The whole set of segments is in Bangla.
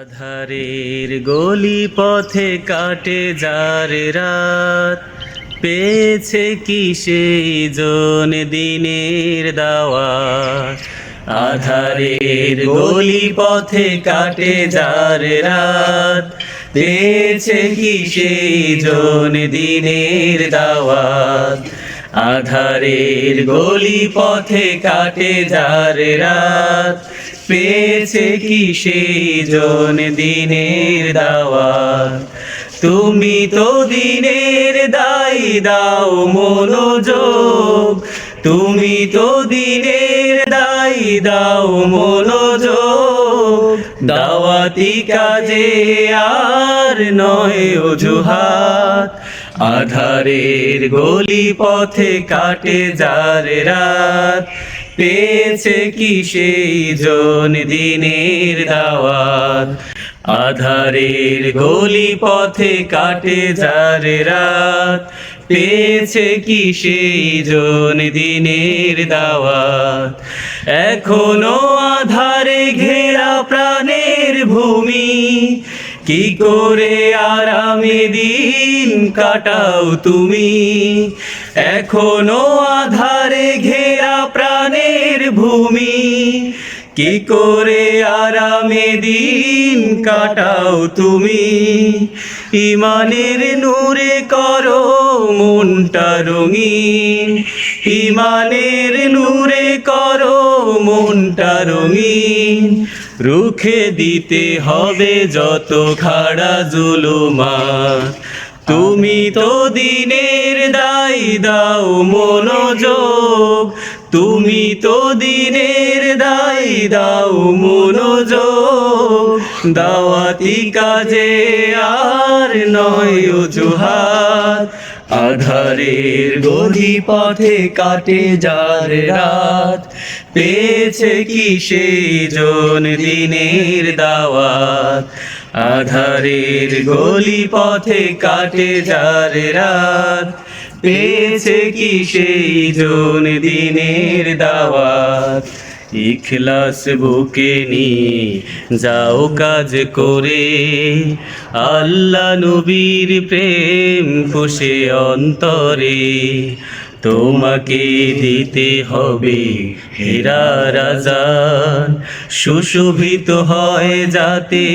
আধারের গলি পথে কাটে যার রাত। পেয়েছে কি সেই জন দিনের দাওয়াত? আধারের গলি পথে কাটে যার রাত। পেয়েছে কি সেই জন দিনের দাওয়াত? আধারের গলি পথে কাটে যার রাত। পেয়েছে কি সেই জন দিনের দাওয়াত? তুমি তো দিনের দাই দাও মনোযোগ। তুমি তো দিনের দাই দাও মনোযোগ। দাওয়াতি কাজে আর নয় অজুহাত। আধারের গলি পথে কাটে যার রাত। পেয়েছে কি সেই জন দিনের দাওয়াত? আধারের গলি পথে কাটে যার রাত। পেয়েছে কি সেই জন দিনের দাওয়াত? এখনও আধারে ঘেরা প্রাণের ভূমি। কি করে আরামে দিন কাটাও তুমি? এখনও আধারে ভূমি কি করে আরামে দিন কাটাও তুমি? ইমানের নূরে করো মনটা রঙিন। ইমানের নূরে করো মনটা রঙিন। রুখে দিতে হবে যত খাড়া জুলুমা। তুমি তো দিনের দাই দাও মনোযোগ। তুমি তো দিনের দায়, দাও মনোযোগ। দাওয়াতি কাজে আর নয় অজুহাত। আধারের গধি পথে কাটে যার রাত। পেয়েছে কি সেই জন দিনের দাওয়াত? আধারের গলি পথে কাটে যার রাত। পেয়েছে কি সেই জন দিনের দাওয়াত? ইখলাস বুকে নিয়ে যাও কাজ করে। আল্লাহ নবীর প্রেম খুশে অন্তরে। তোমাকে দিতে হবে হেরা রাজান। সুশোভিত হয় যাতে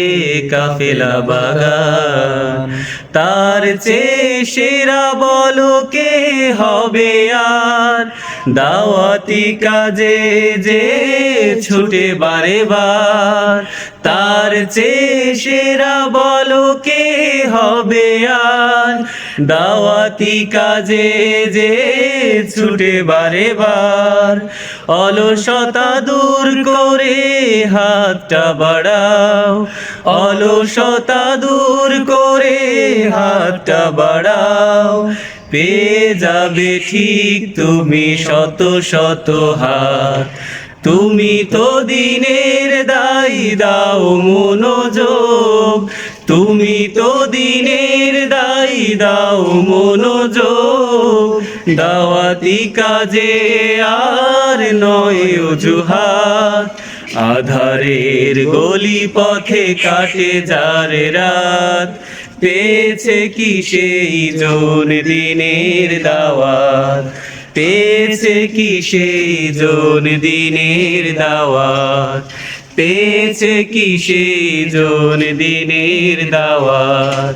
কাফেলা বাগান। তার চেয়ে সেরা বলো কে হবে আর? দাওয়াতি কাজে যে ছুটে বারে বার। তার চেয়ে সেরা বলো কে হবে আর? দাওয়াতি কাজে যে ছুটে বারে বার। অলসতা দূর করে হাতটা বাড়াও। অলসতা দূর করে হাতটা বাড়াও। পেয়ে যাবে ঠিক তুমি শত শত হাত। তুমি তো দিনের দায়, দাও মনোযোগ। তুমি তো দিনের দায়, দাও মনোযোগ। দাওয়াতি কাজে আর নয় অজুহাত। আধারের গলি পথে কাটে যার রাত। পেয়েছে কি সেই জোর দিনের দাওয়াত? পেয়েছে কি সেই জোর দিনের দাওয়াত? পেয়েছে কি সেই জোর দিনের দাওয়াত?